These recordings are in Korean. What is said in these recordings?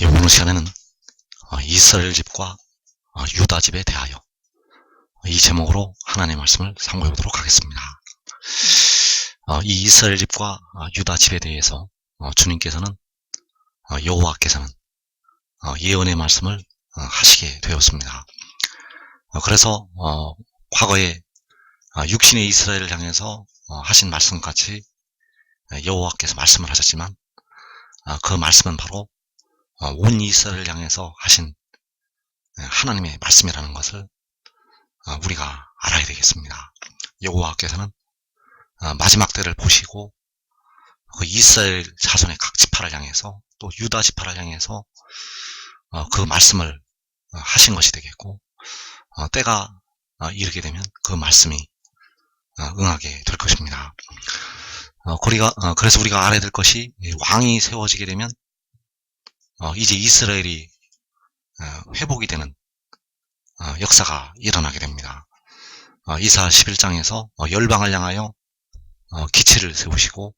예, 오늘 시간에는 어, 이스라엘 집과 어, 유다 집에 대하여 이 제목으로 하나님의 말씀을 상고해 보도록 하겠습니다. 어, 이 이스라엘 집과 어, 유다 집에 대해서 어, 주님께서는 어, 여호와께서는 어, 예언의 말씀을 어, 하시게 되었습니다. 어, 그래서 어, 과거에 어, 육신의 이스라엘을 향해서 어, 하신 말씀 같이 어, 여호와께서 말씀을 하셨지만 어, 그 말씀은 바로 어, 온 이스라엘을 향해서 하신 예, 하나님의 말씀이라는 것을 어, 우리가 알아야 되겠습니다. 여호와께서는 어, 마지막 때를 보시고 그 이스라엘 자손의 각 지파를 향해서 또 유다 지파를 향해서 어, 그 말씀을 어, 하신 것이 되겠고 어, 때가 어, 이르게 되면 그 말씀이 어, 응하게 될 것입니다. 어, 우리가 어, 그래서 우리가 알아야 될 것이 이 왕이 세워지게 되면 어, 이제 이스라엘이 어, 회복이 되는 어, 역사가 일어나게 됩니다. 어, 이사 11장에서 열방을 향하여 어, 기치를 세우시고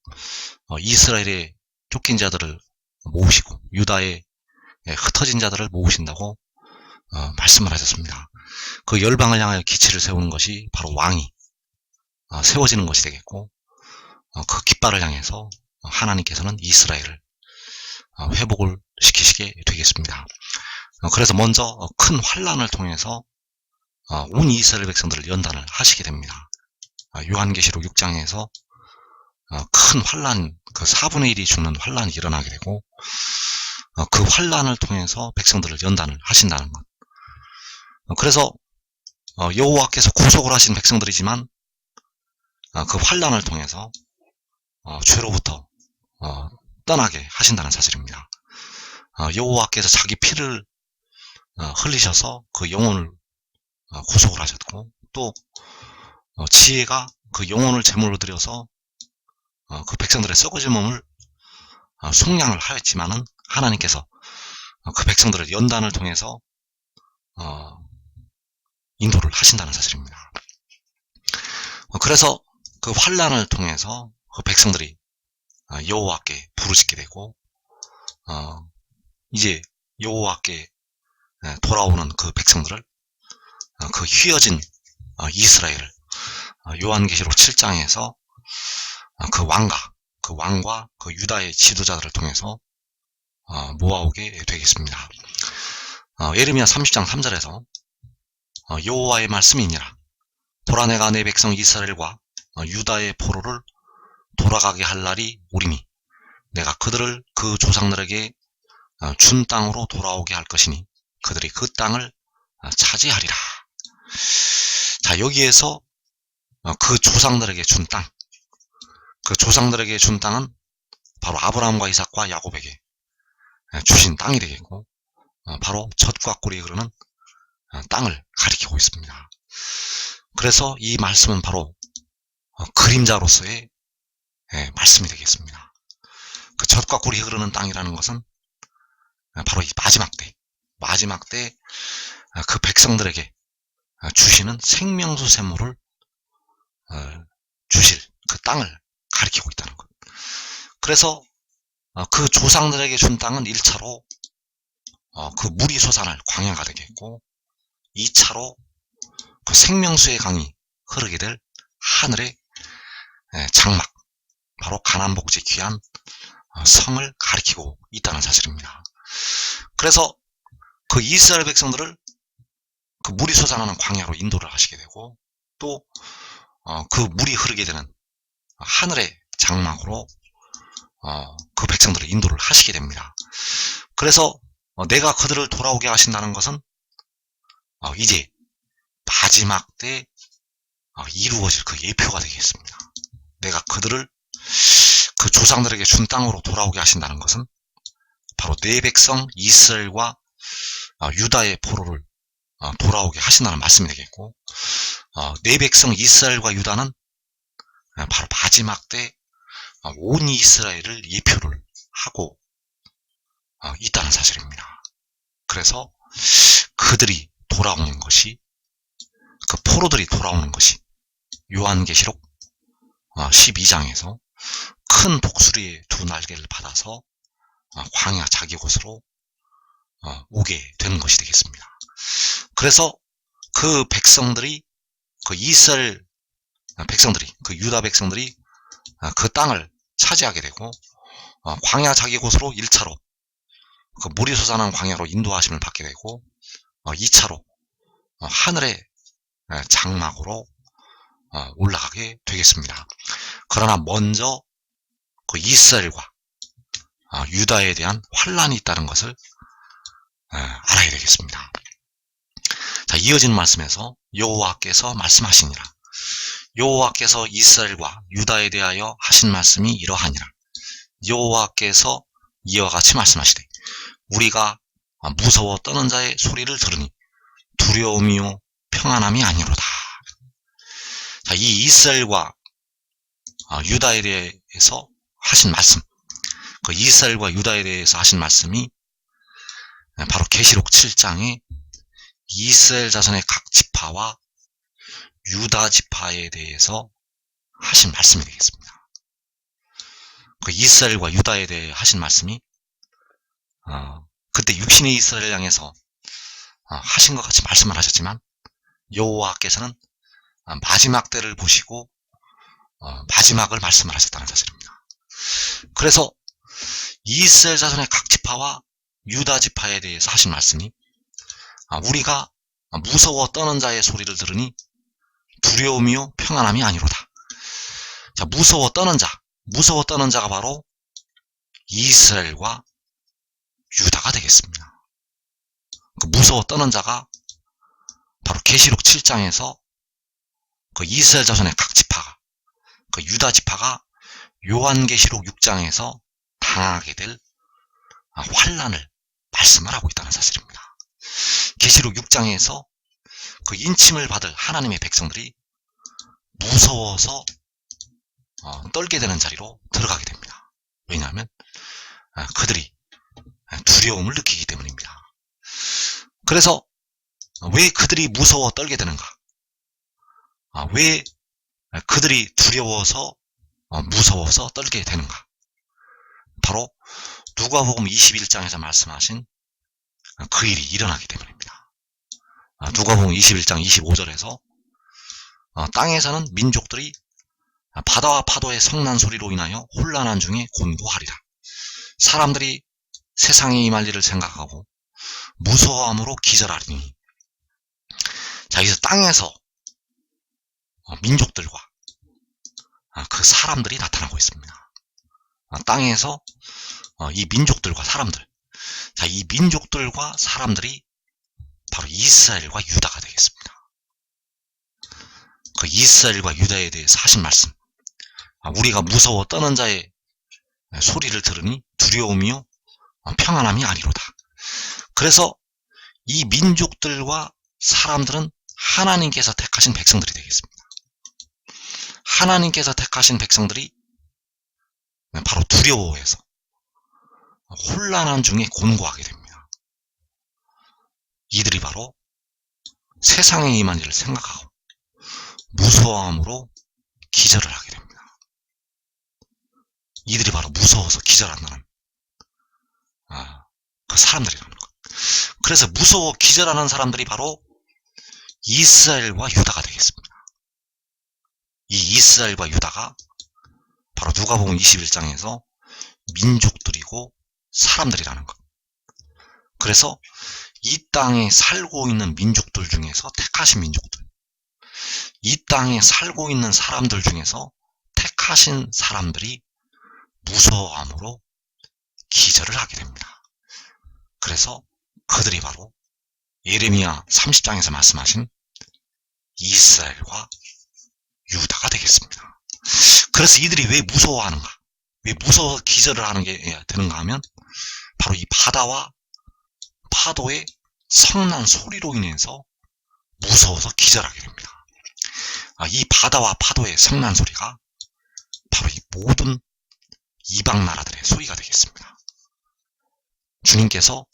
어, 이스라엘의 쫓긴 자들을 모으시고 유다의 예, 흩어진 자들을 모으신다고 어, 말씀을 하셨습니다. 그 열방을 향하여 기치를 세우는 것이 바로 왕이 어, 세워지는 것이 되겠고 어, 그 깃발을 향해서 하나님께서는 이스라엘을 어, 회복을 시키시게 되겠습니다. 어, 그래서 먼저 어, 큰 환란을 통해서 어, 온 이스라엘 백성들을 연단을 하시게 됩니다. 아, 요한계시록 6장에서 어, 큰 환란, 그 4분의 1이 죽는 환란이 일어나게 되고 어, 그 환란을 통해서 백성들을 연단을 하신다는 것. 어, 그래서 어, 여호와께서 구속을 하신 백성들이지만 어, 그 환란을 통해서 어, 죄로부터 어, 떠나게 하신다는 사실입니다. 어, 여호와께서 자기 피를 어, 흘리셔서 그 영혼을 어, 구속을 하셨고 또 어, 지혜가 그 영혼을 제물로 드려서 어, 그 백성들의 썩어진 몸을 어, 속량을 하였지만은 하나님께서 어, 그 백성들을 연단을 통해서 어, 인도를 하신다는 사실입니다. 어, 그래서 그 환란을 통해서 그 백성들이 어, 여호와께 부르짖게 되고 어, 이제 여호와께 예, 돌아오는 그 백성들을 어, 그 휘어진 어, 이스라엘을 어, 요한계시록 7장에서 어, 그 왕과 그 왕과 그 유다의 지도자들을 통해서 어, 모아오게 되겠습니다. 어, 예레미야 30장 3절에서 어, 여호와의 말씀이니라 보라 내가 내 백성 이스라엘과 어, 유다의 포로를 돌아가게 할 날이 오리니 내가 그들을 그 조상들에게 어, 준 땅으로 돌아오게 할 것이니 그들이 그 땅을 어, 차지하리라. 자 여기에서 어, 그 조상들에게 준 땅, 그 조상들에게 준 땅은 바로 아브라함과 이삭과 야곱에게 예, 주신 땅이 되겠고 어, 바로 젖과 꿀이 흐르는 어, 땅을 가리키고 있습니다. 그래서 이 말씀은 바로 어, 그림자로서의 예, 말씀이 되겠습니다. 그 젖과 꿀이 흐르는 땅이라는 것은 어, 바로 이 마지막 때, 마지막 때 그 백성들에게 어, 주시는 생명수 샘물을 어, 주실 그 땅을 가리키고 있다는 것. 그래서 어, 그 조상들에게 준 땅은 1차로 어, 그 물이 솟아날 광야가 되겠고 2차로 그 생명수의 강이 흐르게 될 하늘의 예, 장막 바로 가난복지 귀한 어, 성을 가리키고 있다는 사실입니다. 그래서 그 이스라엘 백성들을 그 물이 솟아나는 광야로 인도를 하시게 되고 또 어, 그 물이 흐르게 되는 하늘의 장막으로 어, 그 백성들을 인도를 하시게 됩니다. 그래서 어, 내가 그들을 돌아오게 하신다는 것은 어, 이제 마지막 때 어, 이루어질 그 예표가 되겠습니다. 내가 그들을 그 조상들에게 준 땅으로 돌아오게 하신다는 것은 바로 내 백성 이스라엘과 어, 유다의 포로를 어, 돌아오게 하신다는 말씀이 되겠고 어, 내 백성 이스라엘과 유다는 어, 바로 마지막 때 온 이스라엘을 예표를 하고 어, 있다는 사실입니다. 그래서 그들이 돌아오는 것이 그 포로들이 돌아오는 것이 요한계시록 12장에서 큰 독수리의 두 날개를 받아서 어, 광야 자기 곳으로 어, 오게 되는 것이 되겠습니다. 그래서 그 백성들이 그 이스라엘 아, 백성들이 그 유다 백성들이 아, 그 땅을 차지하게 되고 어, 광야 자기 곳으로 1차로 그 물이 솟아나는 광야로 인도하심을 받게 되고 2차로 하늘의 장막으로 어, 올라가게 되겠습니다. 그러나 먼저 그 이스라엘과 어, 유다에 대한 환란이 있다는 것을 어, 알아야 되겠습니다. 자, 이어지는 말씀에서 여호와께서 말씀하시니라. 여호와께서 이스라엘과 유다에 대하여 하신 말씀이 이러하니라. 여호와께서 이와 같이 말씀하시되 우리가 무서워 떠는 자의 소리를 들으니 두려움이요 평안함이 아니로다. 자, 이 이스라엘과 아, 유다에 대해서 하신 말씀, 그 이스라엘과 유다에 대해서 하신 말씀이 바로 계시록 7장에 이스라엘 자손의 각 지파와 유다 지파에 대해서 하신 말씀이 되겠습니다. 그 이스라엘과 유다에 대해 하신 말씀이 어, 그때 육신의 이스라엘 향해서 어, 하신 것 같이 말씀을 하셨지만 여호와께서는 어, 마지막 때를 보시고 어, 마지막을 말씀을 하셨다는 사실입니다. 그래서 이스라엘 자손의 각 지파와 유다 지파에 대해서 하신 말씀이 아, 우리가 무서워 떠는 자의 소리를 들으니 두려움이요 평안함이 아니로다. 자, 무서워 떠는 자, 무서워 떠는 자가 바로 이스라엘과 유다가 되겠습니다. 그 무서워 떠는 자가 바로 계시록 7장에서 그 이스라엘 자손의 각 지파가 그 유다 지파가 요한계시록 6장에서 당하게 될 아, 환란을 말씀을 하고 있다는 사실입니다. 계시록 6장에서 그 인침을 받을 하나님의 백성들이 무서워서 어, 떨게 되는 자리로 들어가게 됩니다. 왜냐하면 아, 그들이 두려움을 느끼기 때문입니다. 그래서 왜 그들이 무서워 떨게 되는가? 아, 왜 그들이 두려워서 어, 무서워서 떨게 되는가? 바로 누가복음 21장에서 말씀하신 그 일이 일어나기 때문입니다. 아, 누가복음 21장 25절에서 어, 땅에서는 민족들이 바다와 파도의 성난 소리로 인하여 혼란한 중에 곤고하리라. 사람들이 세상에 임할 일을 생각하고 무서워함으로 기절하리니 자 여기서 땅에서 어, 민족들과 아, 그 사람들이 나타나고 있습니다. 아, 땅에서 어, 이 민족들과 사람들 자, 이 민족들과 사람들이 바로 이스라엘과 유다가 되겠습니다. 그 이스라엘과 유다에 대해서 하신 말씀 아, 우리가 무서워 떠는 자의 소리를 들으니 두려움이요 평안함이 아니로다. 그래서 이 민족들과 사람들은 하나님께서 택하신 백성들이 되겠습니다. 하나님께서 택하신 백성들이 바로 두려워해서 혼란한 중에 곤고하게 됩니다. 이들이 바로 세상에 임한 일을 생각하고 무서워함으로 기절을 하게 됩니다. 이들이 바로 무서워서 기절한다는 아, 그 사람들이라는 것. 그래서 무서워 기절하는 사람들이 바로 이스라엘과 유다가 되겠습니다. 이 이스라엘과 유다가 바로 누가복음 21장에서 민족들이고 사람들이라는 것. 그래서 이 땅에 살고 있는 민족들 중에서 택하신 민족들, 이 땅에 살고 있는 사람들 중에서 택하신 사람들이 무서워함으로 기절을 하게 됩니다. 그래서 그들이 바로 예레미야 30장에서 말씀하신 이스라엘과 유다가 되겠습니다. 그래서 이들이 왜 무서워하는가? 왜 무서워 기절을 하는 게 되는가 하면 바로 이 바다와 파도의 성난 소리로 인해서 무서워서 기절하게 됩니다. 아, 이 바다와 파도의 성난 소리가 바로 이 모든 이방 나라들의 소리가 되겠습니다. 주님께서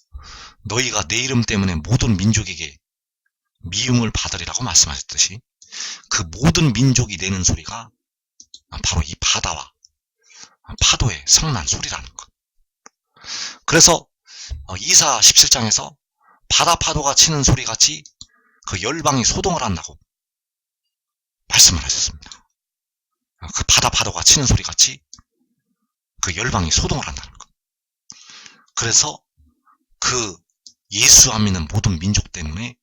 너희가 내 이름 때문에 모든 민족에게 미움을 받으리라고 말씀하셨듯이 그 모든 민족이 내는 소리가 바로 이 바다와 파도의 성난 소리라는 것. 그래서 어, 이사 17장에서 바다 파도가 치는 소리 같이 그 열방이 소동을 한다고 말씀을 하셨습니다. 어, 그 바다 파도가 치는 소리 같이 그 열방이 소동을 한다는 것. 그래서 그 예수 안 믿는 모든 민족 때문에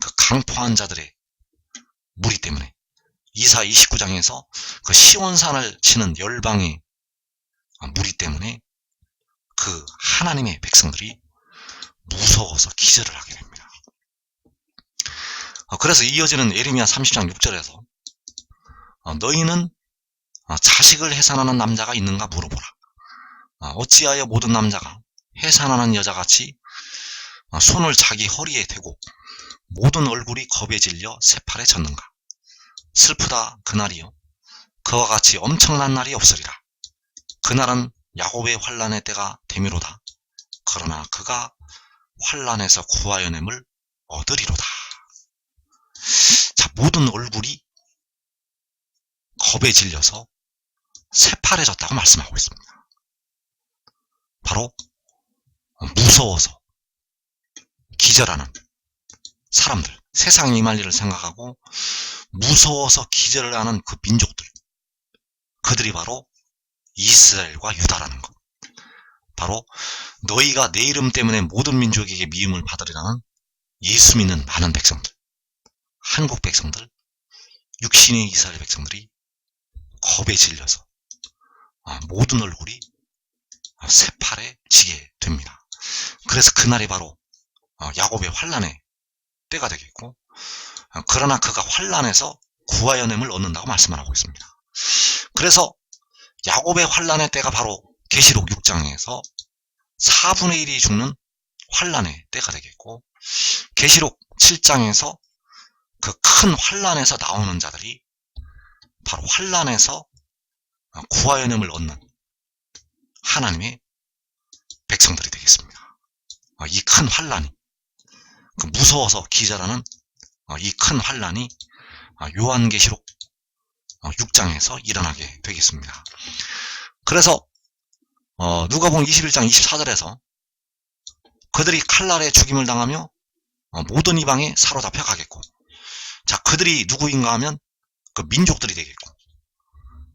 그 강포한 자들의 무리 때문에 이사 29장에서 그 시온산을 치는 열방의 무리 때문에 그 하나님의 백성들이 무서워서 기절을 하게 됩니다. 어, 그래서 이어지는 예레미야 30장 6절에서 어, 너희는 어, 자식을 해산하는 남자가 있는가 물어보라. 어찌하여 모든 남자가 해산하는 여자같이 손을 자기 허리에 대고 모든 얼굴이 겁에 질려 새팔에 젖는가. 슬프다 그날이요. 그와 같이 엄청난 날이 없으리라. 그날은 야곱의 환란의 때가 되미로다. 그러나 그가 환란에서 구하여냄을 얻으리로다. 자, 모든 얼굴이 겁에 질려서 새파래졌다고 말씀하고 있습니다. 바로 무서워서 기절하는 사람들, 세상 임할 일을 생각하고 무서워서 기절을 하는 그 민족들, 그들이 바로 이스라엘과 유다라는 것. 바로 너희가 내 이름 때문에 모든 민족에게 미움을 받으리라는 예수 믿는 많은 백성들, 한국 백성들, 육신의 이스라엘 백성들이 겁에 질려서 아, 모든 얼굴이 새파래 지게 됩니다. 그래서 그날이 바로 어, 야곱의 환란의 때가 되겠고 어, 그러나 그가 환란에서 구하여냄을 얻는다고 말씀을 하고 있습니다. 그래서 야곱의 환란의 때가 바로 계시록 6장에서 4분의 1이 죽는 환란의 때가 되겠고 계시록 7장에서 그 큰 환란에서 나오는 자들이 바로 환란에서 구하여냄을 얻는 하나님의 백성들이 되겠습니다. 어, 이큰 환란이 그 무서워서 기절하는 어, 이큰 환란이 어, 요한계시록 6장에서 일어나게 되겠습니다. 그래서 누가복음 21장 24절에서 그들이 칼날에 죽임을 당하며 모든 이방에 사로잡혀 가겠고 자 그들이 누구인가 하면 그 민족들이 되겠고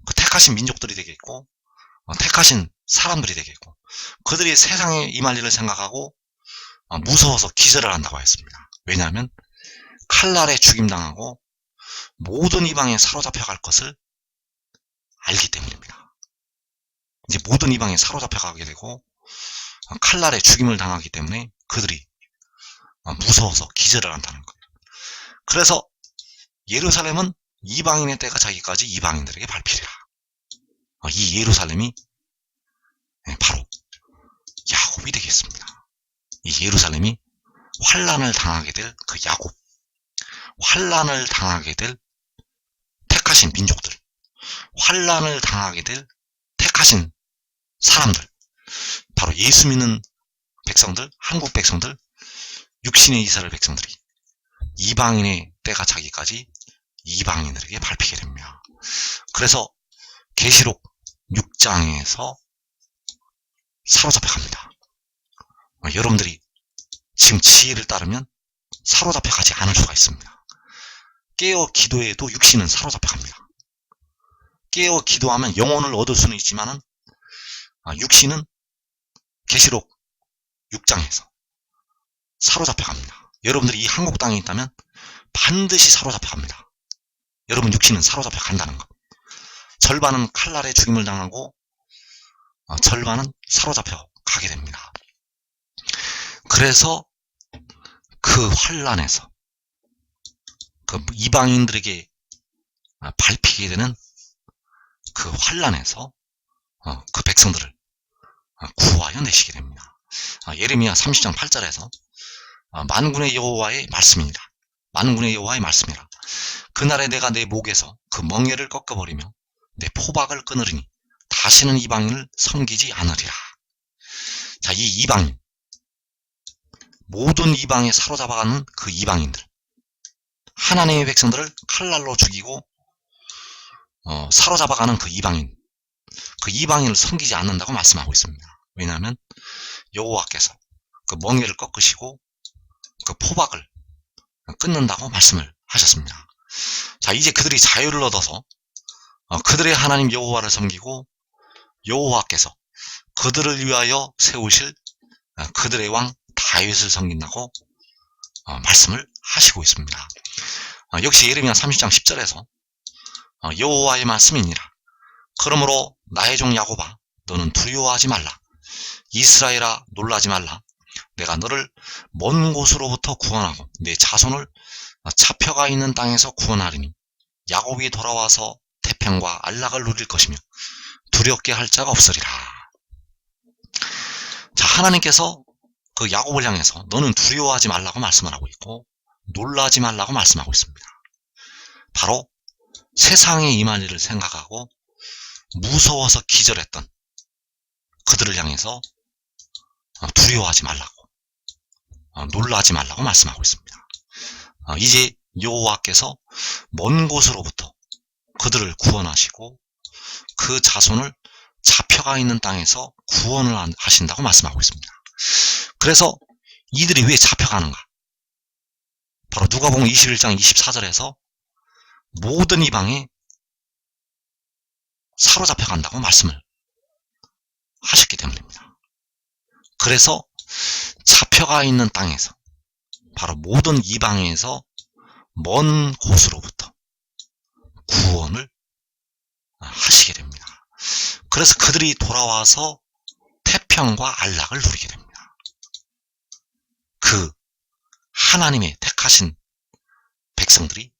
그 택하신 민족들이 되겠고 택하신 사람들이 되겠고 그들이 세상에 임할 일을 생각하고 무서워서 기절을 한다고 했습니다. 왜냐하면 칼날에 죽임당하고 모든 이방에 사로잡혀 갈 것을 알기 때문입니다. 이제 모든 이방에 사로잡혀 가게 되고 칼날에 죽임을 당하기 때문에 그들이 무서워서 기절을 한다는 거예요. 그래서 예루살렘은 이방인의 때가 자기까지 이방인들에게 밟히리라. 이 예루살렘이 바로 야곱이 되겠습니다. 이 예루살렘이 환란을 당하게 될 그 야곱, 환란을 당하게 될 택하신 민족들, 환란을 당하게 될 택하신 사람들, 바로 예수 믿는 백성들, 한국 백성들, 육신의 이스라엘 백성들이 이방인의 때가 자기까지 이방인들에게 밟히게 됩니다. 그래서 계시록 6장에서 사로잡혀 갑니다. 여러분들이 지금 지혜를 따르면 사로잡혀 가지 않을 수가 있습니다. 깨어 기도해도 육신은 사로잡혀 갑니다. 깨어 기도하면 영혼을 얻을 수는 있지만은 아, 육신은 계시록 6장에서 사로잡혀 갑니다. 여러분들이 이 한국 땅에 있다면 반드시 사로잡혀 갑니다. 여러분 육신은 사로잡혀 간다는 것. 절반은 칼날에 죽임을 당하고 어, 절반은 사로잡혀 가게 됩니다. 그래서 그 환란에서 그 이방인들에게 밟히게 되는 그 환란에서 어, 그 백성들을 어, 구하여 내시게 됩니다. 아, 예레미야 30장 8절에서 어, 만군의 여호와의 말씀입니다. 만군의 여호와의 말씀이라. 그날에 내가 내 목에서 그 멍에를 꺾어버리며 내 포박을 끊으리니 다시는 이방인을 섬기지 않으리라. 자, 이 이방인 모든 이방에 사로잡아가는 그 이방인들 하나님의 백성들을 칼날로 죽이고 어, 사로잡아가는 그 이방인 그 이방인을 섬기지 않는다고 말씀하고 있습니다. 왜냐하면 여호와께서 그 멍에를 꺾으시고 그 포박을 끊는다고 말씀을 하셨습니다. 자 이제 그들이 자유를 얻어서 어, 그들의 하나님 여호와를 섬기고 여호와께서 그들을 위하여 세우실 어, 그들의 왕 다윗을 섬긴다고 어, 말씀을 하시고 있습니다. 어, 역시 예레미야 30장 10절에서 어, 여호와의 말씀이니라. 그러므로 나의 종 야곱아 너는 두려워하지 말라. 이스라엘아 놀라지 말라. 내가 너를 먼 곳으로부터 구원하고 내 자손을 잡혀가 있는 땅에서 구원하리니 야곱이 돌아와서 태평과 안락을 누릴 것이며 두렵게 할 자가 없으리라. 자, 하나님께서 그 야곱을 향해서 너는 두려워하지 말라고 말씀을 하고 있고 놀라지 말라고 말씀하고 있습니다. 바로 세상에 임할 일을 생각하고 무서워서 기절했던 그들을 향해서 두려워하지 말라고 어, 놀라지 말라고 말씀하고 있습니다. 어, 이제 여호와께서 먼 곳으로부터 그들을 구원하시고 그 자손을 잡혀가 있는 땅에서 구원을 하신다고 말씀하고 있습니다. 그래서 이들이 왜 잡혀가는가? 바로 누가복음 21장 24절에서 모든 이방에 사로잡혀 간다고 말씀을 하셨기 때문입니다. 그래서 잡혀가 있는 땅에서 바로 모든 이방에서 먼 곳으로부터 구원을 하시게 됩니다. 그래서 그들이 돌아와서 태평과 안락을 누리게 됩니다. 그 하나님의 택하신 백성들이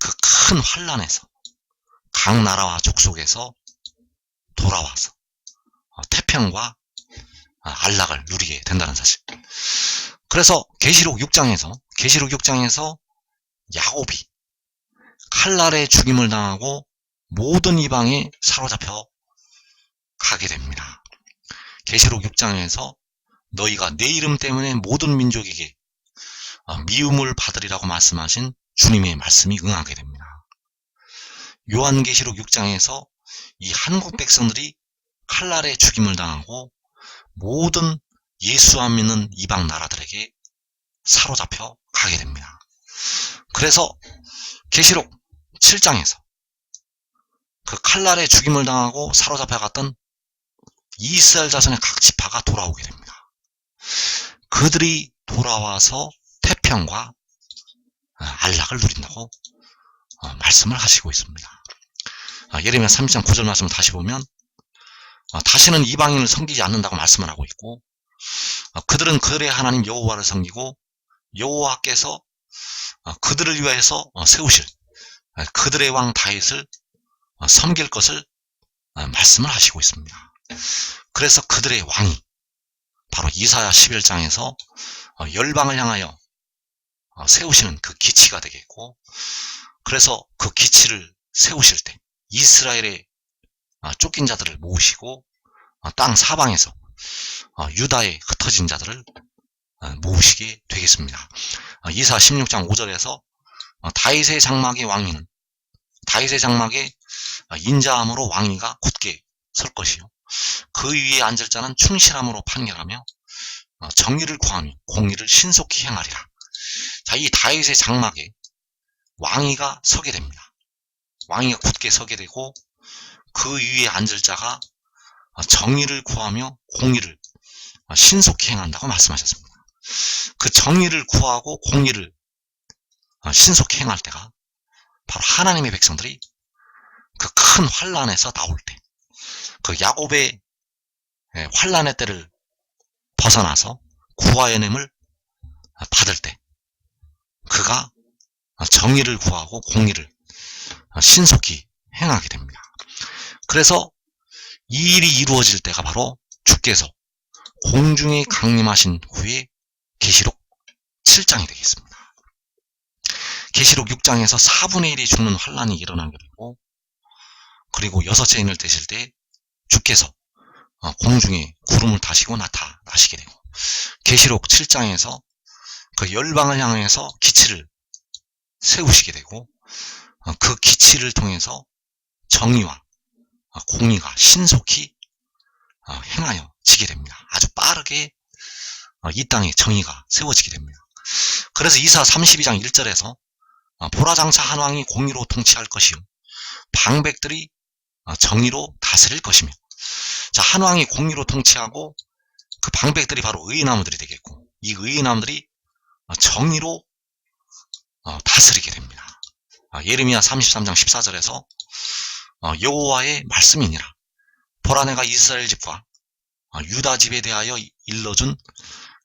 그 큰 환란에서 각 나라와 족속에서 돌아와서 태평과 안락을 누리게 된다는 사실. 그래서 계시록 6장에서 계시록 6장에서 야곱이 칼날에 죽임을 당하고 모든 이방에 사로잡혀 가게 됩니다. 계시록 6장에서 너희가 내 이름 때문에 모든 민족에게 미움을 받으리라고 말씀하신 주님의 말씀이 응하게 됩니다. 요한계시록 6장에서 이 한국 백성들이 칼날에 죽임을 당하고 모든 예수 안 믿는 이방 나라들에게 사로잡혀 가게 됩니다. 그래서 계시록 7장에서 그 칼날에 죽임을 당하고 사로잡혀 갔던 이스라엘 자손의 각 지파가 돌아오게 됩니다. 그들이 돌아와서 태평과 안락을 누린다고 어, 말씀을 하시고 있습니다. 아, 예레미야 3장 9절 말씀을 다시 보면 어, 다시는 이방인을 섬기지 않는다고 말씀을 하고 있고 어, 그들은 그들의 하나님 여호와를 섬기고 여호와께서 그들을 위하여서 세우실 그들의 왕 다윗을 섬길 것을 말씀을 하시고 있습니다. 그래서 그들의 왕이 바로 이사야 11장에서 열방을 향하여 세우시는 그 기치가 되겠고 그래서 그 기치를 세우실 때 이스라엘의 쫓긴 자들을 모으시고 땅 사방에서 유다의 흩어진 자들을 모으시게 되겠습니다. 이사 16장 5절에서 다윗의 장막의 왕위는 다윗의 장막에 인자함으로 왕위가 굳게 설 것이요. 그 위에 앉을 자는 충실함으로 판결하며 정의를 구하며 공의를 신속히 행하리라. 자, 이 다윗의 장막에 왕위가 서게 됩니다. 왕위가 굳게 서게 되고 그 위에 앉을 자가 정의를 구하며 공의를 신속히 행한다고 말씀하셨습니다. 그 정의를 구하고 공의를 신속히 행할 때가 바로 하나님의 백성들이 그 큰 환란에서 나올 때, 그 야곱의 환란의 때를 벗어나서 구하의 nem을 받을 때, 그가 정의를 구하고 공의를 신속히 행하게 됩니다. 그래서 이 일이 이루어질 때가 바로 주께서 공중에 강림하신 후에 계시록 7장이 되겠습니다. 계시록 6장에서 4분의 1이 죽는 환란이 일어나게 되고 그리고 여섯째 인을 떼실 때 주께서 어, 공중에 구름을 타시고 나타나시게 되고 계시록 7장에서 그 열방을 향해서 기치를 세우시게 되고 어, 그 기치를 통해서 정의와 공의가 신속히 어, 행하여 지게 됩니다. 아주 빠르게 어, 이 땅에 정의가 세워지게 됩니다. 그래서 이사 32장 1절에서 어, 보라장차 한 왕이 공의로 통치할 것이요 방백들이 어, 정의로 다스릴 것이며 자, 한 왕이 공의로 통치하고 그 방백들이 바로 의인나무들이 되겠고 이 의인나무들이 어, 정의로 어, 다스리게 됩니다. 아, 예레미야 33장 14절에서 어, 여호와의 말씀이니라. 보라 내가 이스라엘 집과 어, 유다 집에 대하여 일러준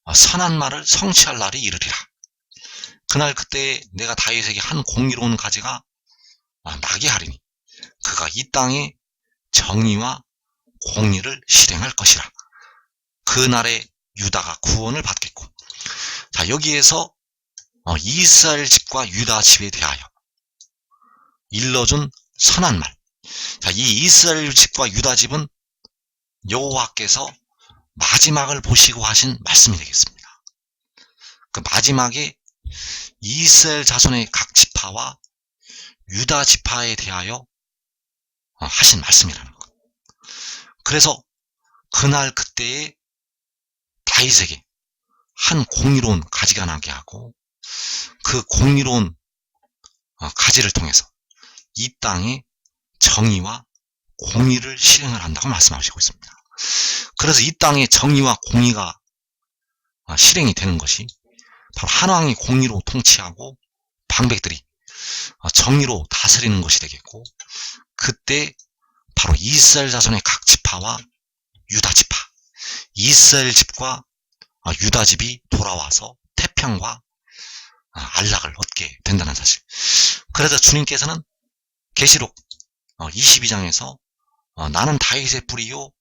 어, 선한 말을 성취할 날이 이르리라. 그날 그때 내가 다윗에게 한 공의로운 가지가 어, 나게 하리니 그가 이 땅에 정의와 공의를 실행할 것이라. 그날에 유다가 구원을 받겠고 자 여기에서 어, 이스라엘 집과 유다 집에 대하여 일러준 선한 말. 자, 이 이스라엘 집과 유다 집은 여호와께서 마지막을 보시고 하신 말씀이 되겠습니다. 그 마지막에 이스라엘 자손의 각 지파와 유다 지파에 대하여 어, 하신 말씀이라는 것. 그래서 그날 그때에 다윗에게 한 공의로운 가지가 나게 하고 그 공의로운 어, 가지를 통해서 이 땅에 정의와 공의를 실행을 한다고 말씀하시고 있습니다. 그래서 이 땅에 정의와 공의가 어, 실행이 되는 것이 바로 한왕이 공의로 통치하고 방백들이 어, 정의로 다스리는 것이 되겠고 그때 바로 이스라엘 자손의 각 지파와 유다 지파, 이스라엘 집과 유다 집이 돌아와서 태평과 아, 안락을 얻게 된다는 사실. 그래서 주님께서는 계시록 22장에서 어, 어, 나는 다윗의 뿌리요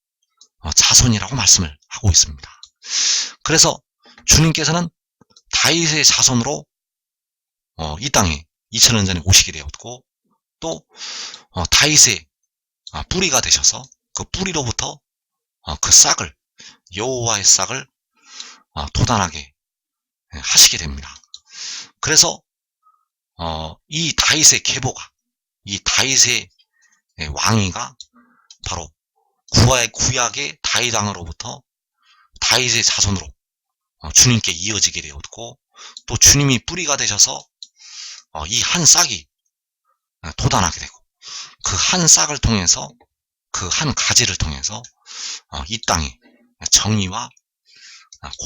어, 자손이라고 말씀을 하고 있습니다. 그래서 주님께서는 다윗의 자손으로 이 땅에 2000년 전에 오시게 되었고 또 다윗의 아, 뿌리가 되셔서 그 뿌리로부터 그 싹을 여호와의 싹을 도단하게 하시게 됩니다. 그래서 어, 이 다윗의 계보가 이 다윗의 예, 왕위가 바로 구약의 다윗 왕으로부터 다윗의 자손으로 어, 주님께 이어지게 되었고 또 주님이 뿌리가 되셔서 어, 이한 싹이 어, 도단하게 되고 그 한 싹을 통해서 그 한 가지를 통해서 이 땅에 정의와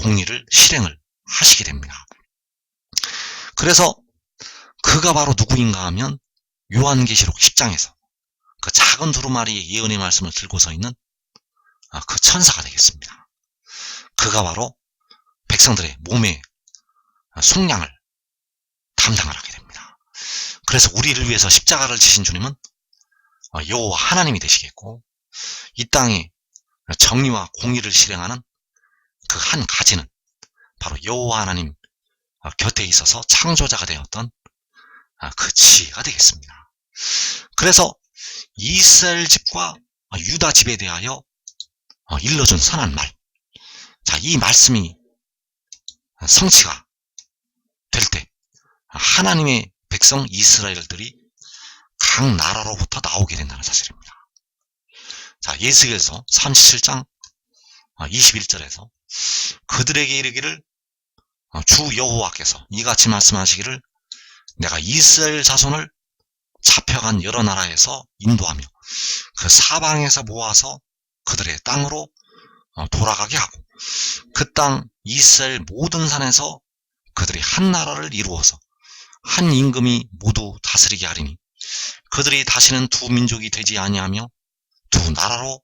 공의를 실행을 하시게 됩니다. 그래서 그가 바로 누구인가 하면 요한계시록 10장에서 그 작은 두루마리의 예언의 말씀을 들고 서 있는 아, 그 천사가 되겠습니다. 그가 바로 백성들의 몸의 속량을 담당을 하게 됩니다. 그래서 우리를 위해서 십자가를 지신 주님은 어, 여호와 하나님이 되시겠고 이 땅에 정의와 공의를 실행하는 그 한 가지는 바로 여호와 하나님 어, 곁에 있어서 창조자가 되었던 아, 그 지혜가 되겠습니다. 그래서 이스라엘 집과 유다 집에 대하여 어, 일러준 선한 말. 자, 이 말씀이 성취가 될 때 하나님의 백성 이스라엘들이 각 나라로부터 나오게 된다는 사실입니다. 자, 예수께서 37장 21절에서 어, 그들에게 이르기를 어, 주 여호와께서 이같이 말씀하시기를 내가 이스라엘 자손을 잡혀간 여러 나라에서 인도하며 그 사방에서 모아서 그들의 땅으로 어, 돌아가게 하고 그 땅 이스라엘 모든 산에서 그들이 한 나라를 이루어서 한 임금이 모두 다스리게 하리니 그들이 다시는 두 민족이 되지 아니하며 두 나라로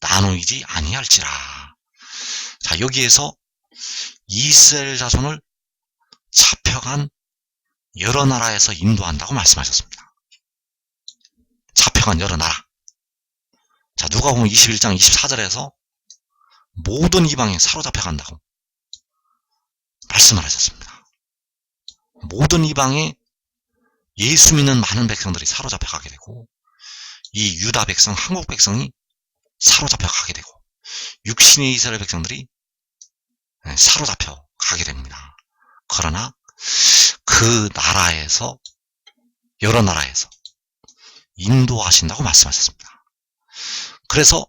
나누이지 아니할지라. 자 여기에서 이스라엘 자손을 잡혀간 여러 나라에서 인도한다고 말씀하셨습니다. 잡혀간 여러 나라. 자, 누가 보면 21장 24절에서 모든 이방에 사로잡혀 간다고 말씀을 하셨습니다. 모든 이방에 예수 믿는 많은 백성들이 사로잡혀 가게 되고 이 유다 백성, 한국 백성이 사로잡혀 가게 되고 육신의 이스라엘 백성들이 네, 사로잡혀 가게 됩니다. 그러나 그 나라에서 여러 나라에서 인도하신다고 말씀하셨습니다. 그래서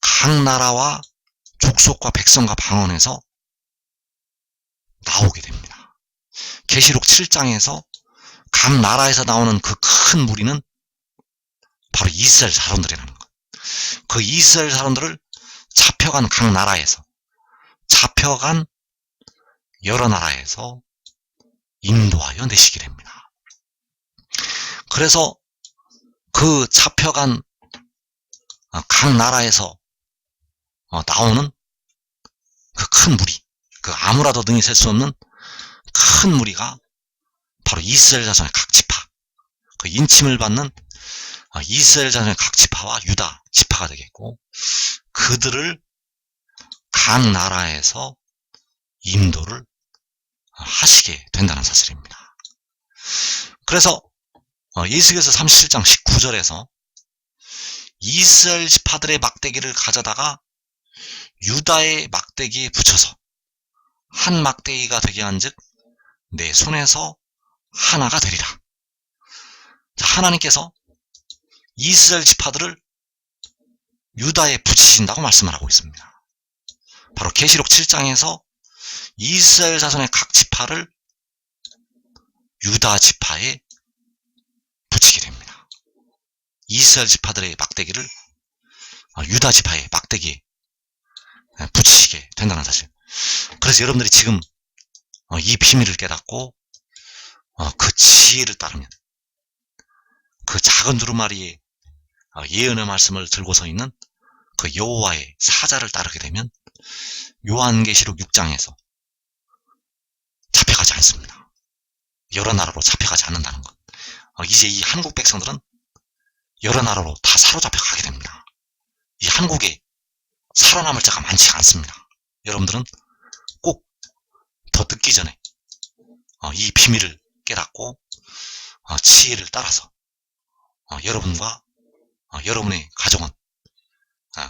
각 나라와 족속과 백성과 방언에서 나오게 됩니다. 계시록 7장에서 각 나라에서 나오는 그 큰 무리는 바로 이스라엘 사람들이라는 것. 그 이스라엘 사람들을 잡혀간 각 나라에서 잡혀간 여러 나라에서 인도하여 내시게 됩니다. 그래서 그 잡혀간 어, 각 나라에서 어, 나오는 그 큰 무리, 그 아무라도 등이 셀수 없는 큰 무리가 바로 이스라엘 자손의 각 지파, 그 인침을 받는 어, 이스라엘 자손의 각 지파와 유다 지파가 되겠고, 그들을 각 나라에서 인도를 하시게 된다는 사실입니다. 그래서 어, 예수께서 37장 19절에서 이스라엘 지파들의 막대기를 가져다가 유다의 막대기에 붙여서 한 막대기가 되게 한즉 내 손에서 하나가 되리라. 자, 하나님께서 이스라엘 지파들을 유다에 붙이신다고 말씀을 하고 있습니다. 바로 계시록 7장에서 이스라엘 자손의 각 지파를 유다 지파에 붙이게 됩니다. 이스라엘 지파들의 막대기를 어, 유다 지파의 막대기에 붙이시게 된다는 사실. 그래서 여러분들이 지금 어, 이 비밀을 깨닫고 어, 그 지혜를 따르면 그 작은 두루마리의 예언의 말씀을 들고 서 있는 그 여호와의 사자를 따르게 되면 요한계시록 6장에서 잡혀가지 않습니다. 여러 나라로 잡혀가지 않는다는 것. 어, 이제 이 한국 백성들은 여러 나라로 다 사로잡혀 가게 됩니다. 이 한국에 살아남을 자가 많지 않습니다. 여러분들은 꼭 더 듣기 전에 어, 이 비밀을 깨닫고 어, 지혜를 따라서 여러분과 여러분의 가정은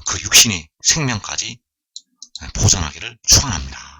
그 육신의 생명까지 보존하기를 축원합니다.